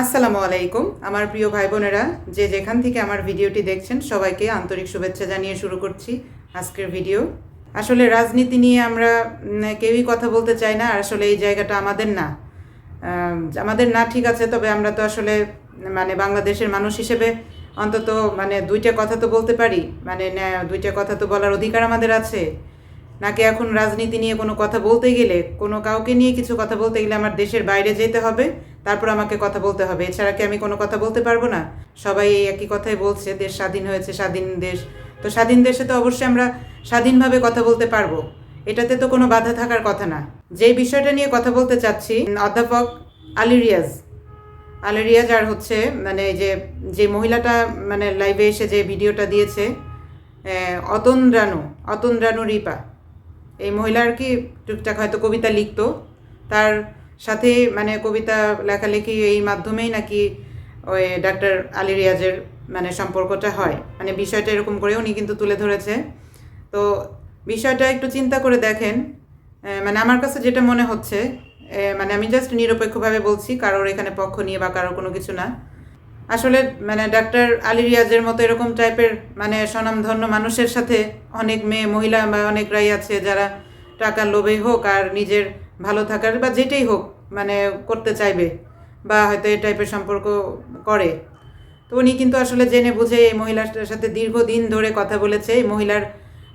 আসসালামু আলাইকুম। আমার প্রিয় ভাই বোনেরা যে যেখান থেকে আমার ভিডিওটি দেখছেন, সবাইকে আন্তরিক শুভেচ্ছা জানিয়ে শুরু করছি আজকের ভিডিও। আসলে রাজনীতি নিয়ে আমরা কেউই কথা বলতে চাই না, আর আসলে এই জায়গাটা আমাদের না। আমাদের না ঠিক আছে, তবে আমরা তো আসলে মানে বাংলাদেশের মানুষ হিসেবে অন্তত মানে দুইটা কথা তো বলতে পারি। মানে দুইটা কথা তো বলার অধিকার আমাদের আছে। নাকি এখন রাজনীতি নিয়ে কোনো কথা বলতে গেলে, কোনো কাউকে নিয়ে কিছু কথা বলতে গেলে আমার দেশের বাইরে যেতে হবে? তারপর আমাকে কথা বলতে হবে। এছাড়া কি আমি কোনো কথা বলতে পারব না? সবাই এই একই কথাই বলছে, দেশ স্বাধীন হয়েছে, স্বাধীন দেশ। তো স্বাধীন দেশে তো অবশ্যই আমরা স্বাধীনভাবে কথা বলতে পারব। এটাতে তো কোনো বাধা থাকার কথা না। যেই বিষয়টা নিয়ে কথা বলতে চাচ্ছি, অধ্যাপক আলী রিয়াজ। আলী রিয়াজ আর হচ্ছে মানে যে যে মহিলাটা মানে লাইভে এসে যে ভিডিওটা দিয়েছে অতন রানু অতন রানু রিপা। এই মহিলার কি টুকটাক হয়তো কবিতা লিখতো। তার সাথে মানে কবিতা লেখালেখি এই মাধ্যমেই নাকি ওই ডাক্তার আলী রিয়াজের মানে সম্পর্কটা হয়। মানে বিষয়টা এরকম করে উনি কিন্তু তুলে ধরেছে। তো বিষয়টা একটু চিন্তা করে দেখেন। মানে আমার কাছে যেটা মনে হচ্ছে মানে আমি জাস্ট নিরপেক্ষভাবে বলছি, কারোর এখানে পক্ষ নিয়ে বা কারোর কোনো কিছু না। আসলে মানে ডাক্তার আলী রিয়াজের মতো এরকম টাইপের মানে স্বনামধন্য মানুষের সাথে অনেক মেয়ে, মহিলা বা অনেকরাই আছে যারা টাকার লোভে হোক আর নিজের ভালো থাকার বা যেটাই হোক মানে করতে চাইবে বা হয়তো এই টাইপের সম্পর্ক করে। তো উনি কিন্তু আসলে জেনে বুঝে এই মহিলাটার সাথে দীর্ঘদিন ধরে কথা বলেছে। এই মহিলার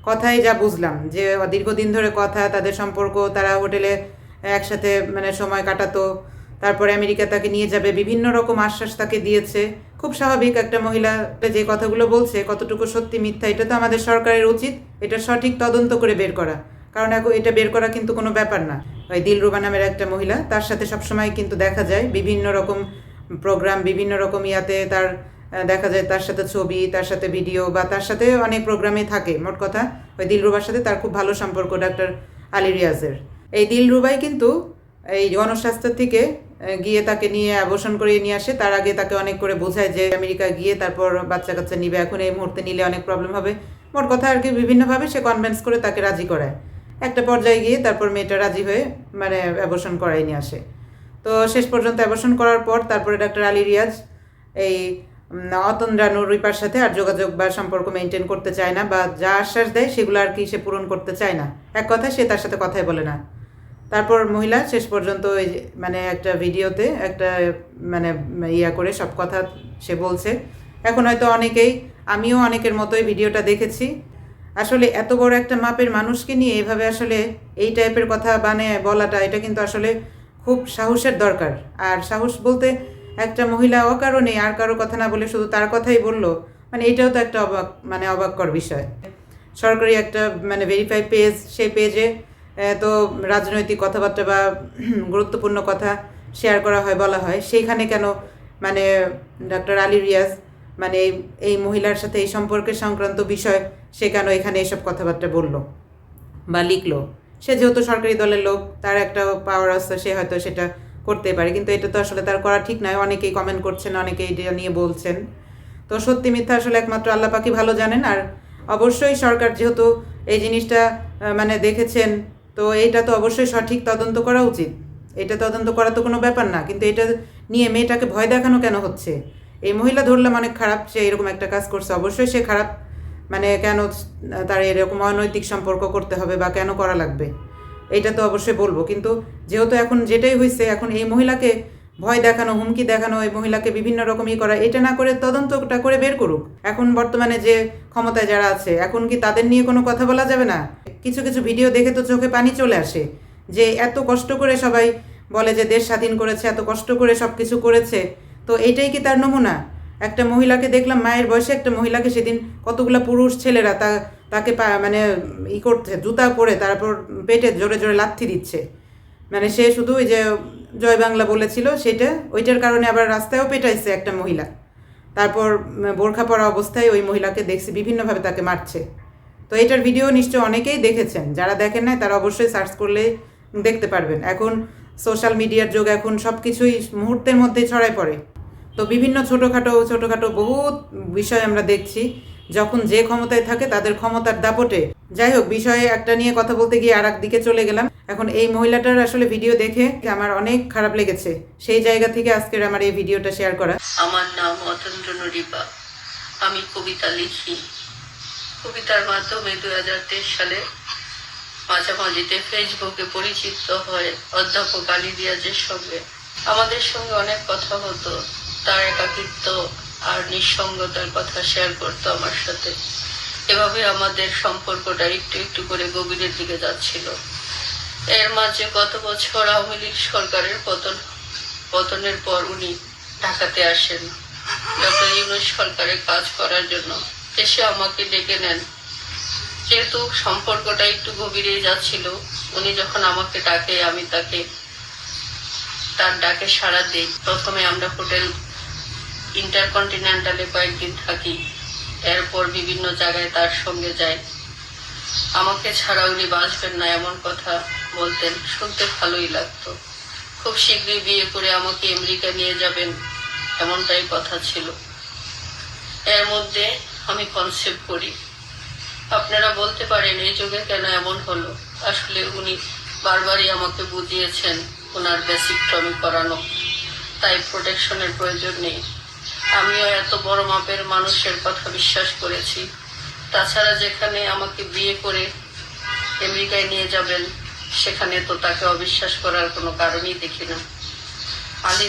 কথাই যা বুঝলাম, যে দীর্ঘদিন ধরে কথা, তাদের সম্পর্ক, তারা হোটেলে একসাথে মানে সময় কাটাতো, তারপরে আমেরিকা তাকে নিয়ে যাবে, বিভিন্ন রকম আশ্বাস তাকে দিয়েছে। খুব স্বাভাবিক একটা মহিলা যে কথাগুলো বলছে, কতটুকু সত্যি মিথ্যা, এটা তো আমাদের সরকারের উচিত, এটা সঠিক তদন্ত করে বের করা। কারণ এখন এটা বের করা কিন্তু কোনো ব্যাপার না। ওই দিলরুবা নামের একটা মহিলা। তার সাথে সবসময় কিন্তু দেখা যায়। বিভিন্ন রকম প্রোগ্রাম বিভিন্ন রকম ইয়াতে তার দেখা যায় তার সাথে ছবি, তার সাথে ভিডিও বা তার সাথে অনেক প্রোগ্রামে থাকে, মোট কথা। ওই দিলরুবার সাথে তার খুব ভালো সম্পর্ক, ডাক্তার আলী রিয়াজের। এই দিলরুবাই কিন্তু এই গণস্বাস্থ্য থেকে গিয়ে তাকে নিয়ে অবসান করিয়ে নিয়ে আসে। তার আগে তাকে অনেক করে বোঝায় যে আমেরিকা গিয়ে তারপর বাচ্চা কাচ্চা নিবে। এখন এই মুহূর্তে নিলে অনেক প্রবলেম হবে। মোট কথা আর কি, বিভিন্নভাবে সে কনভেন্স করে তাকে রাজি করায়। একটা পর্যায়ে গিয়ে তারপর মেয়েটা রাজি হয়ে মানে অ্যাবর্শন করাই নিয়ে আসে। তো শেষ পর্যন্ত অ্যাবর্শন করার পর তারপরে ডাক্তার আলী রিয়াজ এই উম, অতন রানুর রিপার সাথে আর যোগাযোগ বা সম্পর্ক মেনটেন করতে চায় না বা যা আশ্বাস দেয় সেগুলো আর কি সে পূরণ করতে চায় না। এক কথায় সে তার সাথে কথাই বলে না। তারপর মহিলা শেষ পর্যন্ত ওই মানে একটা ভিডিওতে একটা মানে ইয়া করে সব কথা সে বলছে। এখন হয়তো অনেকেই আমিও অনেকের মতোই ভিডিওটা দেখেছি। আসলে এত বড় একটা মাপের মানুষকে নিয়ে এভাবে আসলে এই টাইপের কথা মানে বলাটা, এটা কিন্তু আসলে খুব সাহসের দরকার। আর সাহস বলতে একটা মহিলা অকারণে আর কারও কথা না বলে শুধু তার কথাই বলল মানে এটাও তো একটা অবাক মানে অবাককর বিষয়। সরকারি একটা মানে ভেরিফাই পেজ সেই পেজে তো রাজনৈতিক কথাবার্তা বা গুরুত্বপূর্ণ কথা শেয়ার করা হয়, বলা হয়। সেইখানে কেন মানে ডক্টর আলী রিয়াজ মানে এই মহিলার সাথে এই সম্পর্কের সংক্রান্ত বিষয়, সে কেন এখানে এসব কথাবার্তা বলল? বা লিখলো? সে যেহেতু সরকারি দলের লোক, তার একটা পাওয়ার আছে, সে হয়তো সেটা করতে পারে, কিন্তু এটা তো আসলে তার করা ঠিক নয়। অনেকেই কমেন্ট করছেন, অনেকেই এটা নিয়ে বলছেন। তো সত্যি মিথ্যা আসলে একমাত্র আল্লাহ পাকি ভালো জানেন। আর অবশ্যই সরকার যেহেতু এই জিনিসটা মানে দেখেছেন, তো এটা তো অবশ্যই সঠিক তদন্ত করা উচিত। এটা তদন্ত করা তো কোনো ব্যাপার না, কিন্তু এটা নিয়ে মেয়েটাকে ভয় দেখানো কেন হচ্ছে? এই মহিলা ধরলাম অনেক খারাপ, সে এরকম একটা কাজ করছে, অবশ্যই সে খারাপ। মানে কেন তার এরকম অনৈতিক সম্পর্ক করতে হবে বা কেন করা লাগবে? এটা তো অবশ্যই বলব। কিন্তু যেহেতু এখন যেটাই হয়েছে এখন এই মহিলাকে ভয় দেখানো, হুমকি দেখানো, এই মহিলাকে বিভিন্ন রকমই করা, এটা না করে তদন্তটা করে বের করুক। এখন বর্তমানে যে ক্ষমতায় যারা আছে, এখন কি তাদের নিয়ে কোনো কথা বলা যাবে না? কিছু কিছু ভিডিও দেখে তো চোখে পানি চলে আসে যে এত কষ্ট করে সবাই বলে যে দেশ স্বাধীন করেছে, এত কষ্ট করে সব কিছু করেছে। তো এটাই কি তার নমুনা? একটা মহিলাকে দেখলাম, মায়ের বয়সে একটা মহিলাকে সেদিন কতগুলো পুরুষ ছেলেরা তা, তাকে মানে ই করছে, জুতা পরে তারপর পেটে জোরে জোরে লাথি দিচ্ছে। মানে সে শুধু ওই যে জয় বাংলা বলেছিল সেটা, ওইটার কারণে আবার রাস্তায়ও পেটাইছে একটা মহিলা। তারপর বোরখা পরা অবস্থায় ওই মহিলাকে দেখছি, বিভিন্নভাবে তাকে মারছে। তো এটার ভিডিও নিশ্চয় অনেকেই দেখেছেন, যারা দেখেন নাই তারা অবশ্যই সার্চ করলে দেখতে পারবেন। এখন সোশ্যাল মিডিয়ার যুগ, এখন সব কিছুই মুহূর্তের মধ্যে ছড়ায় পড়ে। তো বিভিন্ন ছোটোখাটো ছোটোখাটো বহুত বিষয় আমরা দেখছি। যখন যে ক্ষমতায় থাকে তাদের ক্ষমতার দাপটে। যাই হোক, বিষয়ে একটা নিয়ে কথা বলতে গিয়ে আর দিকে চলে গেলাম। এখন এই মহিলাটার আসলে ভিডিও দেখে আমার অনেক খারাপ লেগেছে। সেই জায়গা থেকে আজকের আমার এই ভিডিওটা শেয়ার করা। আমার নাম অতন্দ্র নরিপা আমি কবিতা লিখি। কবিতার মাধ্যমে দু হাজার তেইশ সালে মাঝামাঝিতে ফেসবুকে পরিচিত হয় অধ্যাপক আলী রিয়াজের সঙ্গে। আমাদের সঙ্গে অনেক কথা হতো। তার একাকিত্ব আর নিঃসঙ্গতার কথা শেয়ার করতো আমার সাথে। এভাবে আমাদের সম্পর্কটা একটু একটু করে গভীরের দিকে যাচ্ছিল। এর মাঝে গত বছর আওয়ামী লীগ সরকারের পতন, পতনের পর উনি ঢাকাতে আসেন। ডক্টর ইউনুস সরকারের কাজ করার জন্য। এসে আমাকে ডেকে নেন। যেহেতু সম্পর্কটা একটু গভীরে যাচ্ছিল, উনি যখন আমাকে ডাকে, আমি তাকে, তার ডাকে সাড়া দিই। প্রথমে আমরা হোটেল ইন্টারকন্টিনেন্টালে কয়েকদিন থাকি, এরপর বিভিন্ন জায়গায় তার সঙ্গে যাই। আমাকে ছাড়া উনি বাঁচবেন না এমন কথা বলতেন, শুনতে ভালোই লাগতো। খুব শীঘ্রই বিয়ে করে আমাকে আমেরিকা নিয়ে যাবেন, এমনটাই কথা ছিল। এর মধ্যে আমি কনসেপ্ট করি। আপনারা বলতে পারেন, এই যুগে কেন এমন হলো? আসলে উনি বারবারই আমাকে বুঝিয়েছেন, ওনার বেসিকটমি করানো। তাই প্রোটেকশনের প্রয়োজন নেই। আমিও এত বড় মাপের মানুষের কথা বিশ্বাস করেছি। তাছাড়া যেখানে আমাকে বিয়ে করে আমেরিকায় নিয়ে যাবেন, সেখানে তো তাকে অবিশ্বাস করার কোনো কারণই দেখি না। আলী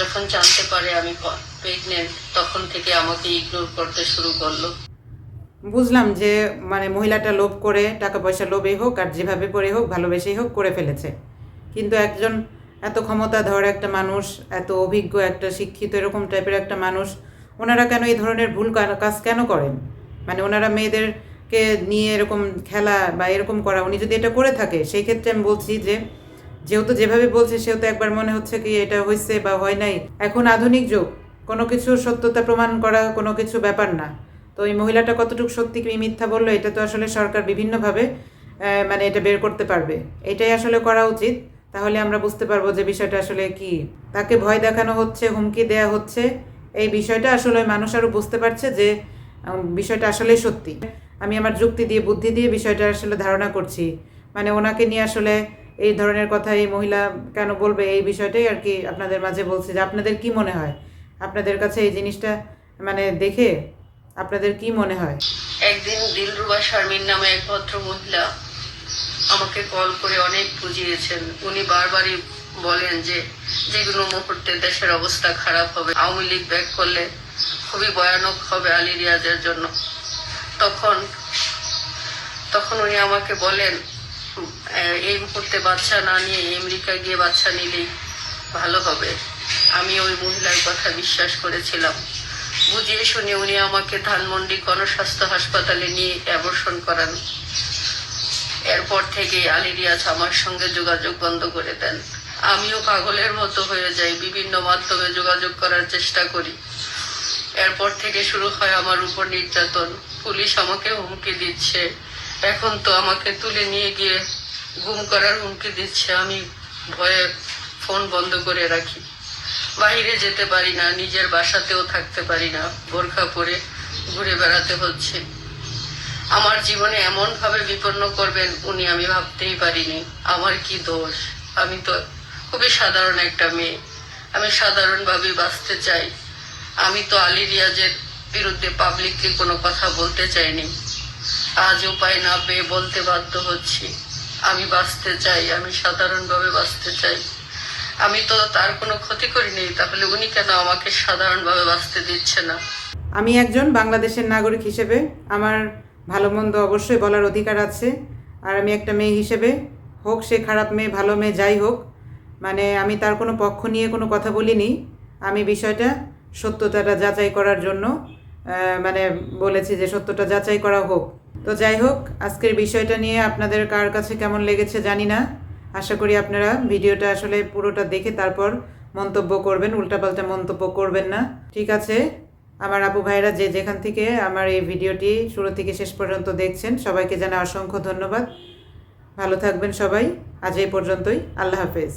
যখন জানতে পারে আমি প্রেগনেন্ট তখন থেকে আমাকে ইগনোর করতে শুরু করল। বুঝলাম যে মানে মহিলাটা লোভ করে টাকা পয়সা লোভে হোক আর যেভাবে করে হোক, ভালোবেসেই হোক করে ফেলেছে। কিন্তু একজন এত ক্ষমতাধর একটা মানুষ, এত অভিজ্ঞ একটা শিক্ষিত এরকম টাইপের একটা মানুষ, ওনারা কেন এই ধরনের ভুল কাজ কেন করেন? মানে ওনারা মেয়েদেরকে নিয়ে এরকম খেলা বা এরকম করা, উনি যদি এটা করে থাকে, সেই ক্ষেত্রে আমি বলছি যে, যেহেতু যেভাবে বলছে, সেহেতু একবার মনে হচ্ছে কি এটা হয়েছে বা হয় নাই। এখন আধুনিক যুগ, কোনো কিছু সত্যতা প্রমাণ করা কোনো কিছু ব্যাপার না। তো এই মহিলাটা কতটুকু সত্যি কি মিথ্যা বলল, এটা তো আসলে সরকার বিভিন্নভাবে মানে এটা বের করতে পারবে। এটাই আসলে করা উচিত। তাহলে আমরা বুঝতে পারব যে বিষয়টা আসলে কি। তাকে ভয় দেখানো হচ্ছে, হুমকি দেয়া হচ্ছে। এই বিষয়টা আসলে মানুষ আরও বুঝতে পারছে যে বিষয়টা আসলে সত্যি। আমি আমার যুক্তি দিয়ে, বুদ্ধি দিয়ে বিষয়টা আসলে ধারণা করছি। মানে ওনাকে নিয়ে আসলে এই ধরনের কথা এই মহিলা কেন বলবে এই বিষয়টাই আর কি আপনাদের মাঝে বলছি যে আপনাদের কি মনে হয়? আপনাদের কাছে এই জিনিসটা মানে দেখে আপনাদের কি মনে হয়? একদিন দিলরুবা শারমিন নামে এক ভদ্র মহিলা আমাকে কল করে অনেক বুঝিয়েছেন। উনি বারবারই বলেন যে যে কোনো মুহূর্তে দেশের অবস্থা খারাপ হবে, আওয়ামী লীগ ব্যাক করলে খুবই ভয়ানক হবে আলী রিয়াজের জন্য। তখন তখন উনি আমাকে বলেন এই মুহূর্তে বাচ্চা না নিয়ে আমেরিকা গিয়ে বাচ্চা নিলেই ভালো হবে। আমি ওই মহিলার কথা বিশ্বাস করেছিলাম। বুঝিয়ে শুনে উনি আমাকে ধানমন্ডি গণস্বাস্থ্য হাসপাতালে নিয়ে অ্যাবর্ষণ করান। এরপর থেকে আলী রিয়াজ আমার সঙ্গে যোগাযোগ বন্ধ করে দেন। আমিও পাগলের মতো হয়ে যাই, বিভিন্ন মাধ্যমে যোগাযোগ করার চেষ্টা করি। এরপর থেকে শুরু হয় আমার উপর নির্যাতন। পুলিশ আমাকে হুমকি দিচ্ছে। এখন তো আমাকে তুলে নিয়ে গিয়ে গুম করার হুমকি দিচ্ছে। আমি ভয়ে ফোন বন্ধ করে রাখি। বাইরে যেতে পারি না, নিজের বাসাতেও থাকতে পারি না। বোরখা পরে ঘুরে বেড়াতে হচ্ছে। আমার জীবনে এমন ভাবে বিপন্ন করবেন উনি, আমি ভাবতেই পারিনি। আমার কি দোষ? আমি তো খুবই সাধারণ একটা মেয়ে। আমি সাধারণভাবে বাঁচতে চাই। আমি তো আলী রিয়াজের বিরুদ্ধে পাবলিককে কোনো কথা বলতে চাইনি। আজ উপায় না পেয়ে বলতে বাধ্য হচ্ছি। আমি বাঁচতে চাই, আমি সাধারণভাবে বাঁচতে চাই। আমি তো তার কোনো ক্ষতি করিনি, তাহলে উনি কেন আমাকে সাধারণভাবে বাঁচতে দিচ্ছে না? আমি একজন বাংলাদেশের নাগরিক হিসেবে আমার ভালো মন্দ অবশ্যই বলার অধিকার আছে। আর আমি একটা মেয়ে হিসেবে, হোক সে খারাপ মেয়ে, ভালো মেয়ে, যাই হোক মানে আমি তার কোনো পক্ষ নিয়ে কোনো কথা বলিনি। আমি বিষয়টা সত্যতাটা যাচাই করার জন্য মানে বলেছি যে সত্যটা যাচাই করা হোক। তো যাই হোক, আজকের বিষয়টা নিয়ে আপনাদের কার কাছে কেমন লেগেছে জানি না। আশা করি আপনারা ভিডিওটা আসলে পুরোটা দেখে তারপর মন্তব্য করবেন, উল্টাপাল্টা মন্তব্য করবেন না। ঠিক আছে? আমার আবু ভাইরা যে যেখান থেকে আমার এই ভিডিওটি শুরু থেকে শেষ পর্যন্ত দেখছেন, সবাইকে জানা অসংখ্য ধন্যবাদ। ভালো থাকবেন সবাই। আজ এই পর্যন্তই। আল্লাহ হাফেজ।